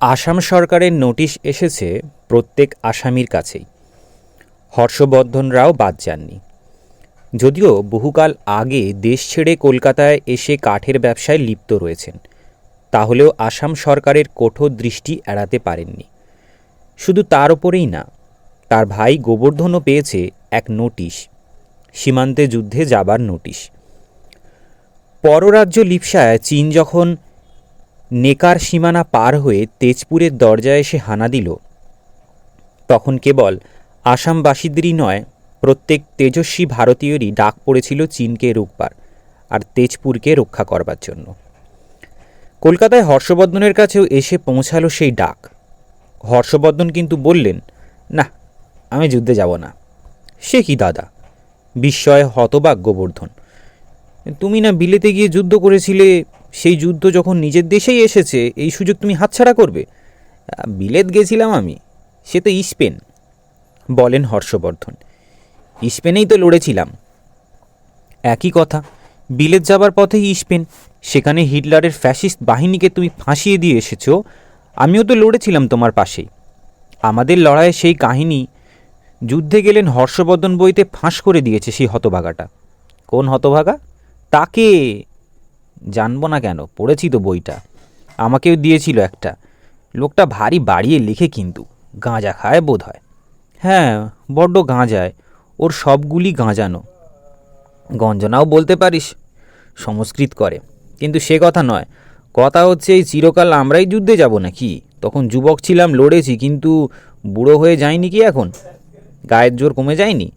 আসাম সরকারের নোটিশ এসেছে প্রত্যেক আসামির কাছেই। হর্ষবর্ধন রাও বাদ যাননি। যদিও বহুকাল আগে দেশ ছেড়ে কলকাতায় এসে কাঠের ব্যবসায় লিপ্ত রয়েছেন, তাহলেও আসাম সরকারের কঠোর দৃষ্টি এড়াতে পারেননি। শুধু তার ওপরেই না, তার ভাই গোবর্ধনও পেয়েছে এক নোটিশ, সীমান্তে যুদ্ধে যাবার নোটিশ। পররাজ্য লিপসায় চীন যখন নেকার সীমানা পার হয়ে তেজপুরের দরজায় এসে হানা দিল। তখন কেবল আসামবাসীদেরই নয়, প্রত্যেক তেজস্বী ভারতীয়রই ডাক পড়েছিল চীনকে রুখবার আর তেজপুরকে রক্ষা করবার জন্য। কলকাতায় হর্ষবর্ধনের কাছেও এসে পৌঁছালো সেই ডাক। হর্ষবর্ধন কিন্তু বললেন, না, আমি যুদ্ধে যাব না। সে কি দাদা? বিস্ময়ে হতবাক গোবর্ধন তুমি না বিলেতে গিয়ে যুদ্ধ করেছিলে সেই যুদ্ধ যখন নিজের দেশেই এসেছে, এই সুযোগ তুমি হাতছাড়া করবে? বিলেত গেছিলাম আমি, সে তো স্পেন বলেন হর্ষবর্ধন। স্পেনেই তো লড়েছিলাম। একই কথা, বিলেত যাবার পথেই স্পেন সেখানে হিটলারের ফ্যাসিস্ট বাহিনীকে তুমি ফাঁসিয়ে দিয়ে এসেছ, আমিও তো লড়েছিলাম তোমার পাশেই। আমাদের লড়াইয়ে সেই কাহিনী, যুদ্ধে গেলেন হর্ষবর্ধন বইতে ফাঁস করে দিয়েছে সেই হতভাগাটা। কোন হতভাগা? তাকে জানব না কেন? পড়েছি তো বইটা। আমাকেও দিয়েছিল একটা। লোকটা ভারী বাড়িয়ে লিখে কিন্তু, গাঁজা খায় বোধ হয় হ্যাঁ বড্ড গাঁজায়, ওর সবগুলি গাঁজানো। গঞ্জনাও বলতে পারিস, সংস্কৃত করে। কিন্তু সে কথা নয়। কথা হচ্ছে, এই চিরকাল আমরাই যুদ্ধে যাব নাকি? তখন যুবক ছিলাম, লড়েছি, কিন্তু বুড়ো হয়ে যায়নি কি এখন? গায়ের জোর কমে যায়নি?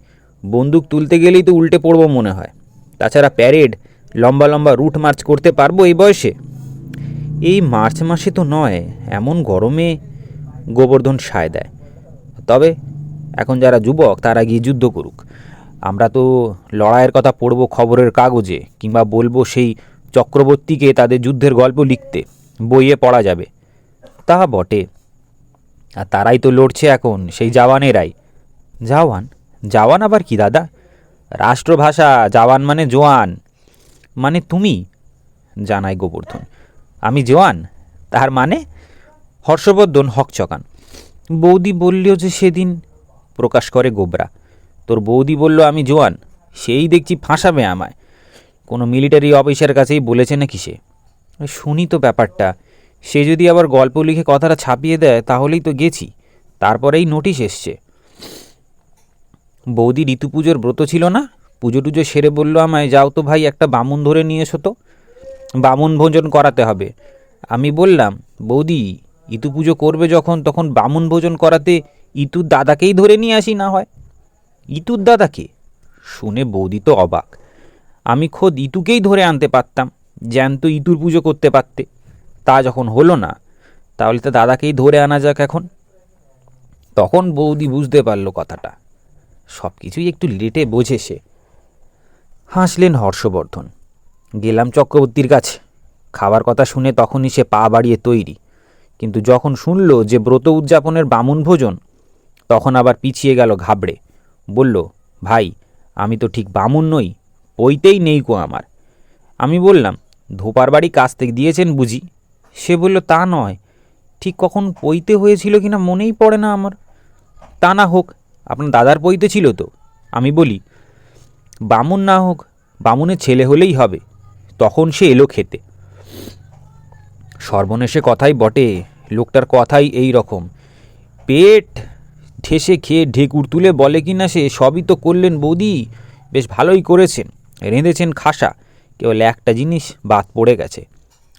বন্দুক তুলতে গেলেই তো উল্টে পড়ব মনে হয়। তাছাড়া প্যারেড লম্বা লম্বা রুট মার্চ করতে পারব এই বয়সে? এই মার্চ মাসে তো নয়, এমন গরমে গোবর্ধন সায় দেয়। তবে এখন যারা যুবক, তারা গিয়ে যুদ্ধ করুক। আমরা তো লড়াইয়ের কথা পড়ব খবরের কাগজে, কিংবা বলব সেই চক্রবর্তীকে তাদের যুদ্ধের গল্প লিখতে, বইয়ে পড়া যাবে। তা বটে। আর তারাই তো লড়ছে এখন, সেই জওয়ানেরাই। জাওয়ান? জওয়ান আবার কি দাদা? রাষ্ট্রভাষা, জওয়ান মানে জোয়ান। মানে তুমি? জানায় গোবর্ধন। আমি জোয়ান তার মানে? হর্ষবর্ধন হকচকান বৌদি বললেও যে সেদিন, প্রকাশ করে গোবরা। তোর বৌদি বলল, আমি জোয়ান, সেই দেখছি ফাঁসাবে আমায়। কোনো মিলিটারি অফিসার কাছেই বলেছে নাকি সে? শুনি তো ব্যাপারটা। সে যদি আবার গল্প লিখে কথাটা ছাপিয়ে দেয়, তাহলেই তো গেছি। তারপরেই নোটিশ এসছে। বৌদি ঋতু পুজোর ব্রত ছিল না? পুজো টুজো সেরে বলল আমায়, যাও তো ভাই, একটা বামুন ধরে নিয়ে এসো তো। বামুন ভোজন করাতে হবে। আমি বললাম, বৌদি, ইতু পুজো করবে যখন, তখন বামুন ভোজন করাতে ইতুর দাদাকেই ধরে নিয়ে আসি না হয়। ইতুর দাদাকে? শুনে বৌদি তো অবাক। আমি খোদ ইতুকেই ধরে আনতে পারতাম, জ্যান্ত ইতুর পুজো করতে পারতে। তা যখন হলো না, তাহলে তো দাদাকেই ধরে আনা যাক এখন। তখন বৌদি বুঝতে পারল কথাটা। সব কিছুই একটু লেটে বোঝে সে। হাসলেন হর্ষবর্ধন। গেলাম চক্রবর্তীর কাছে। খাবার কথা শুনে তখনই সে পা বাড়িয়ে তৈরি। কিন্তু যখন শুনল যে ব্রত উদযাপনের বামুন ভোজন, তখন আবার পিছিয়ে গেল ঘাবড়ে। বলল, ভাই, আমি তো ঠিক বামুন নই পইতেই নেই কো আমার। আমি বললাম, ধোপার বাড়ি কাছ থেকে দিয়েছেন বুঝি? সে বলল, তা নয়। ঠিক কখন পইতে হয়েছিল কিনা মনেই পড়ে না আমার। তা না হোক, আপনার দাদার পইতে ছিল তো। আমি বলি বামুন না হোক, বামুনের ছেলে হলেই হবে। তখন সে এলো খেতে। সর্বনেশে কথাই বটে, লোকটার কথাই এই রকম। পেট ঠেসে খেয়ে ঢেকুর তুলে বলে কি না সে, সবই তো করলেন বৌদি। বেশ ভালোই করেছেন, রেঁধেছেন খাসা। কেবল একটা জিনিস বাদ পড়ে গেছে।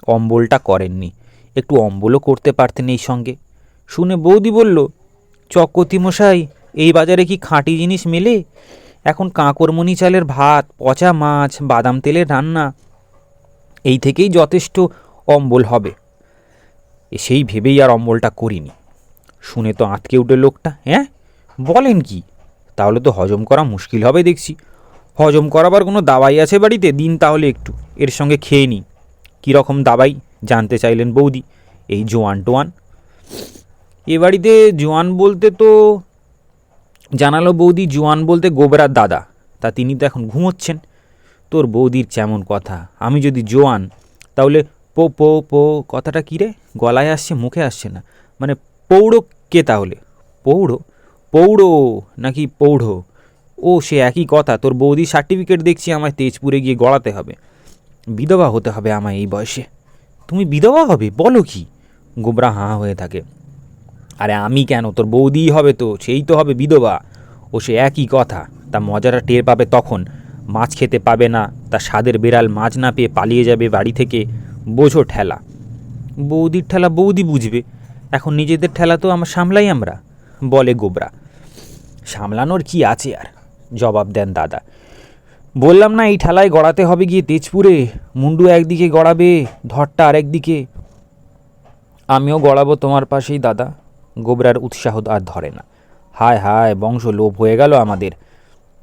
অম্বলটা করেননি। একটু অম্বলও করতে পারতেন এই সঙ্গে। শুনে বৌদি বলল চক্রতি মশাই, এই বাজারে কি খাঁটি জিনিস মেলে? এখন কাঁকরমণি চালের ভাত, পচা মাছ, বাদাম তেলের রান্না, এই থেকেই যথেষ্ট অম্বল হবে। সেই ভেবেই আর অম্বলটা করিনি। শুনে তো আঁতকে উঠে লোকটা হ্যাঁ? বলেন কি? তাহলে তো হজম করা মুশকিল হবে দেখছি। হজম করাবার কোনো দাবাই আছে বাড়িতে? দিন তাহলে একটু, এর সঙ্গে খেয়ে নিই কীরকম দাবাই জানতে চাইলেন বৌদি, এই জোয়ান টোয়ান? এ বাড়িতে জোয়ান বলতে তো জানালো বৌদি জোয়ান বলতে গোবরার দাদা। তা তিনি তো এখন ঘুমোচ্ছেন। তোর বৌদির যেমন কথা? আমি যদি জোয়ান, তাহলে পো পো পো, কথাটা কী রে? গলায় আসছে, মুখে আসছে না। মানে পৌড় কে তাহলে? পৌড়? পৌড় নাকি পৌঢ়? ও, সে একই কথা। তোর বৌদির সার্টিফিকেট দেখছি আমায় তেজপুরে গিয়ে গড়াতে হবে। বিধবা হতে হবে আমায় এই বয়সে। তুমি বিধবা হবে? বলো কি? গোবরা হাঁ হয়ে থাকে। আরে আমি কেন? তোর বৌদিই হবে তো, সেই তো হবে বিধবা। ও, সে একই কথা। তা মজাটা টের পাবে তখন। মাছ খেতে পাবে না, তা স্বাদের বেড়াল মাছ না পেয়ে পালিয়ে যাবে বাড়ি থেকে। বোঝো ঠেলা। বৌদির ঠেলা বৌদি বুঝবে। এখন নিজেদের ঠেলা তো আমার সামলাই আমরা। বলে গোবরা। সামলানোর কি আছে আর? জবাব দেন দাদা। বললাম না, এই ঠেলায় গড়াতে হবে গিয়ে তেজপুরে। মুন্ডু একদিকে গড়াবে, ধরটা আরেকদিকে। আমিও গড়াবো তোমার পাশেই, দাদা। গোবরার উৎসাহ আর ধরে না। হায় হায়, বংশ লোভ হয়ে গেল আমাদের।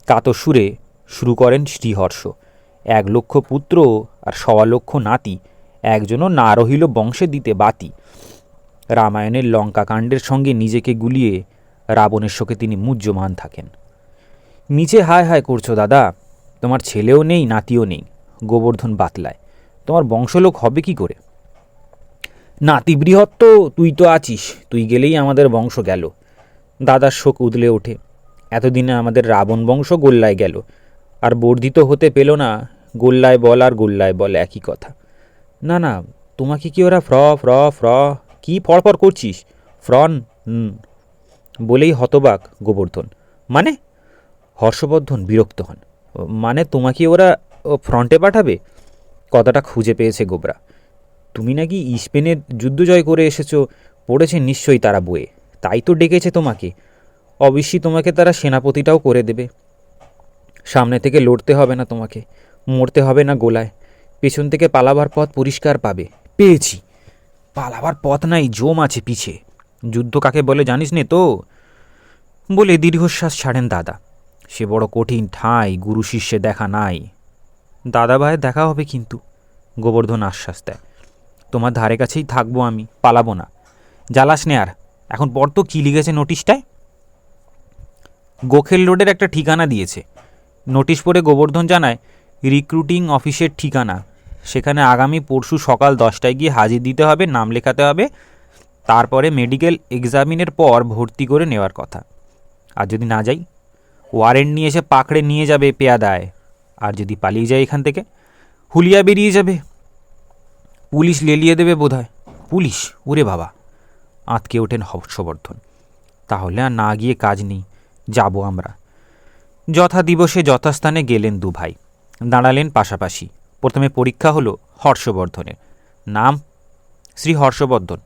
কাতর সুরে শুরু করেন শ্রীহর্ষ। এক লক্ষ পুত্র আর সওয়া লক্ষ নাতি, একজনও না রহিল বংশে দিতে বাতি। রামায়ণের লঙ্কাকাণ্ডের সঙ্গে নিজেকে গুলিয়ে রাবণের শোকে তিনি মুহ্যমান থাকেন। নিচে হায় হায় করছ দাদা, তোমার ছেলেও নেই, নাতিও নেই। গোবর্ধন বাতলায়, তোমার বংশলোক হবে কি করে? নাতি বৃহৎ তো তুই তো আছিস, তুই গেলেই আমাদের বংশ গেল। দাদার শোক উদলে ওঠে। এতদিনে আমাদের রাবণ বংশ গোল্লায় গেল। আর বর্ধিত হতে পেল না, গোল্লায় বল আর গোল্লায় বল একই কথা। না না, তোমাকে কি ওরা ফ্র ফ্র ফ্র, কি ফড়ফড় করছিস? ফ্রন, হুম। বলেই হতবাক গোবর্ধন। মানে? হর্ষবর্ধন বিরক্ত হন। মানে তোমাকে ওরা ফ্রন্টে পাঠাবে? কথাটা খুঁজে পেয়েছে গোবরা। তুমি নাকি স্পেনের যুদ্ধ জয় করে এসেছ, পড়েছে নিশ্চয়ই তারা বয়ে তাই তো ডেকেছে তোমাকে। অবশ্যই তোমাকে তারা সেনাপতিটাও করে দেবে। সামনে থেকে লড়তে হবে না তোমাকে। মরতে হবে না গোলায়। পেছন থেকে পালাবার পথ পরিষ্কার পাবে। পেয়েছি। পালাবার পথ নাই, জম আছে পিছে। যুদ্ধ কাকে বলে জানিস নে তো? বলে দীর্ঘশ্বাস ছাড়েন দাদা। সে বড় কঠিন ঠাঁই, গুরু শিষ্যে দেখা নাই। দাদা ভাইয়ের দেখা হবে কিন্তু। গোবর্ধন আশ্বাস দেয়। তোমার ধারে কাছেই থাকব আমি, পালাবো না। জ্বালাস নে আর, এখন পর তো কী লিখেছে নোটিশটায়? গোখেল রোডের একটা ঠিকানা দিয়েছে। নোটিশ পড়ে গোবর্ধন জানায়, রিক্রুটিং অফিসের ঠিকানা। সেখানে আগামী পরশু সকাল দশটায় গিয়ে হাজির দিতে হবে, নাম লেখাতে হবে। তারপরে মেডিকেল এক্সামিনের পর ভর্তি করে নেওয়ার কথা। আর যদি না যাই, ওয়ারেন্ট নিয়ে এসে পাকড়ে নিয়ে যাবে পেয়াদায়। আর যদি পালিয়ে যায় এখান থেকে, হুলিয়া বেরিয়ে যাবে। পুলিশ লেলিয়ে দেবে বোধহয়। পুলিশ? ওরে বাবা। আঁতকে ওঠেন হর্ষবর্ধন। তাহলে আর না গিয়ে কাজ নেই। যাব আমরা। যথা দিবসে যথাস্থানে গেলেন দু ভাই দাঁড়ালেন পাশাপাশি। প্রথমে পরীক্ষা হলো হর্ষবর্ধনের। নাম? শ্রী হর্ষবর্ধন।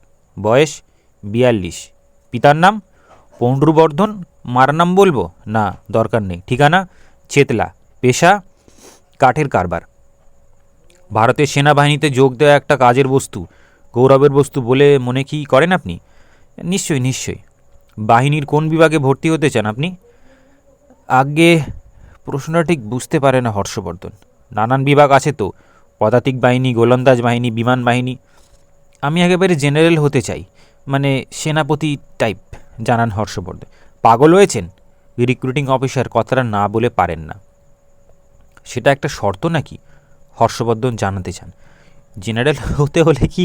বয়স? বিয়াল্লিশ। পিতার নাম? পণ্ড্রুবর্ধন মার নাম বলব? না, দরকার নেই। ঠিকানা? চেতলা। পেশা? কাঠের কারবার। ভারতের সেনাবাহিনীতে যোগ দেওয়া একটা কাজের বস্তু, গৌরবের বস্তু বলে মনে কি করেন আপনি? নিশ্চয়ই নিশ্চয়ই। বাহিনীর কোন বিভাগে ভর্তি হতে চান আপনি? আগে প্রশ্নটা ঠিক বুঝতে পারে না হর্ষবর্ধন। নানান বিভাগ আছে তো, পদাতিক বাহিনী, গোলন্দাজ বাহিনী, বিমান বাহিনী। আমি একেবারে জেনারেল হতে চাই মানে সেনাপতি টাইপ, জানান হর্ষবর্ধন। পাগল হয়েছেন? রিক্রুটিং অফিসার কথাটা না বলে পারেন না। সেটা একটা শর্ত নাকি? হর্ষবর্ধন জানাতে চান, জেনারেল হতে হলে কি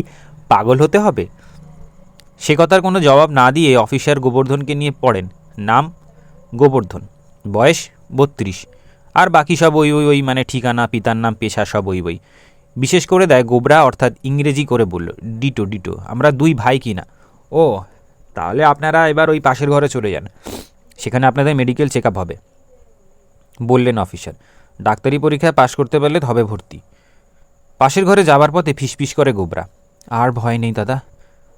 পাগল হতে হবে? সে কথার কোনো জবাব না দিয়ে অফিসার গোবর্ধনকে নিয়ে পড়েন। নাম গোবর্ধন, বয়স বত্রিশ। আর বাকি সব ওই ওই ওই মানে ঠিকানা, পিতার নাম, পেশা সব ওই ওই। বিশেষ করে দেয় গোবরা, অর্থাৎ ইংরেজি করে বলল, ডিটো ডিটো, আমরা দুই ভাই কি না ও, তাহলে আপনারা এবার ওই পাশের ঘরে চলে যান, সেখানে আপনাদের মেডিকেল চেক আপ হবে, বললেন অফিসার। ডাক্তারি পরীক্ষায় পাশ করতে পারলে হবে ভর্তি। পাশের ঘরে যাবার পথে ফিসফিস করে গোবরা। আর ভয় নেই দাদা।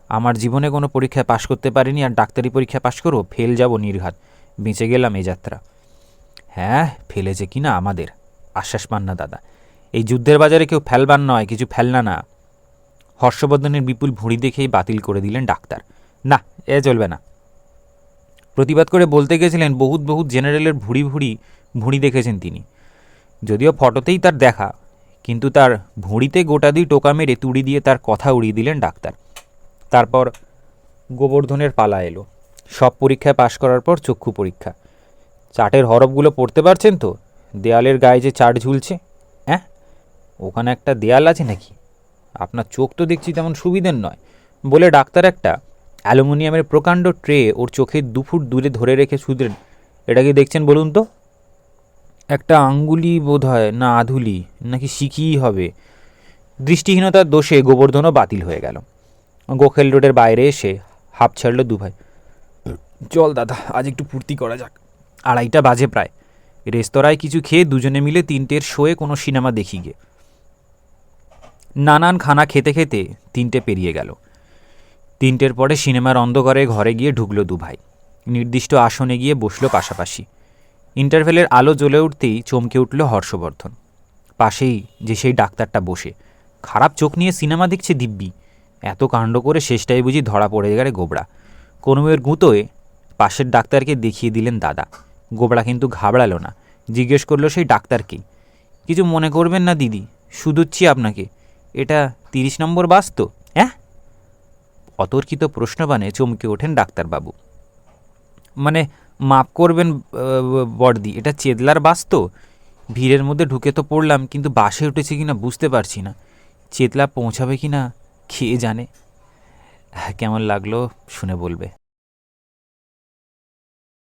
আমার জীবনে কোনো পরীক্ষায় পাশ করতে পারিনি আর ডাক্তারি পরীক্ষায় পাশ করব ফেল যাব নির্ঘাত। বেঁচে গেলাম এই যাত্রা। হ্যাঁ ফেলেছে কি না আমাদের? আশ্বাস পান না দাদা। এই যুদ্ধের বাজারে কেউ ফেলবার নয়, কিছু ফেলনা না। হর্ষবর্ধনের বিপুল ভুঁড়ি দেখেই বাতিল করে দিলেন ডাক্তার। না, এ চলবে না। প্রতিবাদ করে বলতে গেছিলেন, বহুত বহুত জেনারেলের ভুঁড়ি ভুঁড়ি ভুঁড়ি দেখেছেন তিনি। যদিও ফটোতেই তার দেখা, কিন্তু তার ভুঁড়িতে গোটা দুই টোকা মেরে তুড়ি দিয়ে তার কথা উড়িয়ে দিলেন ডাক্তার। তারপর গোবর্ধনের পালা এলো। সব পরীক্ষায় পাশ করার পর চক্ষু পরীক্ষা। চার্টের হরফগুলো পড়তে পারছেন তো? দেয়ালের গায়ে যে চার্ট ঝুলছে হ্যাঁ ওখানে একটা দেয়াল আছে নাকি? আপনার চোখ তো দেখছি তেমন সুবিধের নয়। বলে ডাক্তার একটা অ্যালুমিনিয়ামের প্রকাণ্ড ট্রে ওর চোখের দু ফুট দূরে ধরে রেখে শুধলেন এটা কি দেখছেন বলুন তো? একটা আঙ্গুলি বোধ হয় না আধুলি, নাকি শিখিই হবে। দৃষ্টিহীনতার দোষে গোবর্ধনও বাতিল হয়ে গেল। গোখেল রোডের বাইরে এসে হাঁপ ছাড়ল দুভাই। চল দাদা, আজ একটু ফুর্তি করা যাক। আড়াইটা বাজে প্রায়। রেস্তোরাঁয় কিছু খেয়ে দুজনে মিলে তিনটের শোয়ে কোনো সিনেমা দেখি গে নানান খানা খেতে খেতে তিনটে পেরিয়ে গেল। তিনটের পরে সিনেমার অন্ধকারে ঘরে গিয়ে ঢুকলো দুভাই। নির্দিষ্ট আসনে গিয়ে বসল পাশাপাশি। ইন্টারভেলের আলো জ্বলে উঠতেই চমকে উঠল হর্ষবর্ধন। পাশেই যে সেই ডাক্তারটা বসে। খারাপ চোখ নিয়ে সিনেমা দেখছে দিব্যি। এত কাণ্ড করে শেষটাই বুঝি ধরা পড়ে গেলে গোবরা। কনুমের গুঁতোয় পাশের ডাক্তারকে দেখিয়ে দিলেন দাদা। গোবরা কিন্তু ঘাবড়ালো না। জিজ্ঞেস করল, সেই ডাক্তারকেই কিছু মনে করবেন না, দিদি। শুধুচ্ছি আপনাকে। এটা তিরিশ নম্বর বাস তো হ্যাঁ অতর্কিত প্রশ্নবাণে চমকে ওঠেন ডাক্তারবাবু। মানে মাপ করবেন বর্দি এটা চেদলার বাস তো। ভিড়ের মধ্যে ঢুকে তো পড়লাম, কিন্তু বাসে উঠেছে কি না বুঝতে পারছি না। চেতলা পৌঁছাবে কি না খেয়ে জানে কেমন লাগল শুনে বলবে।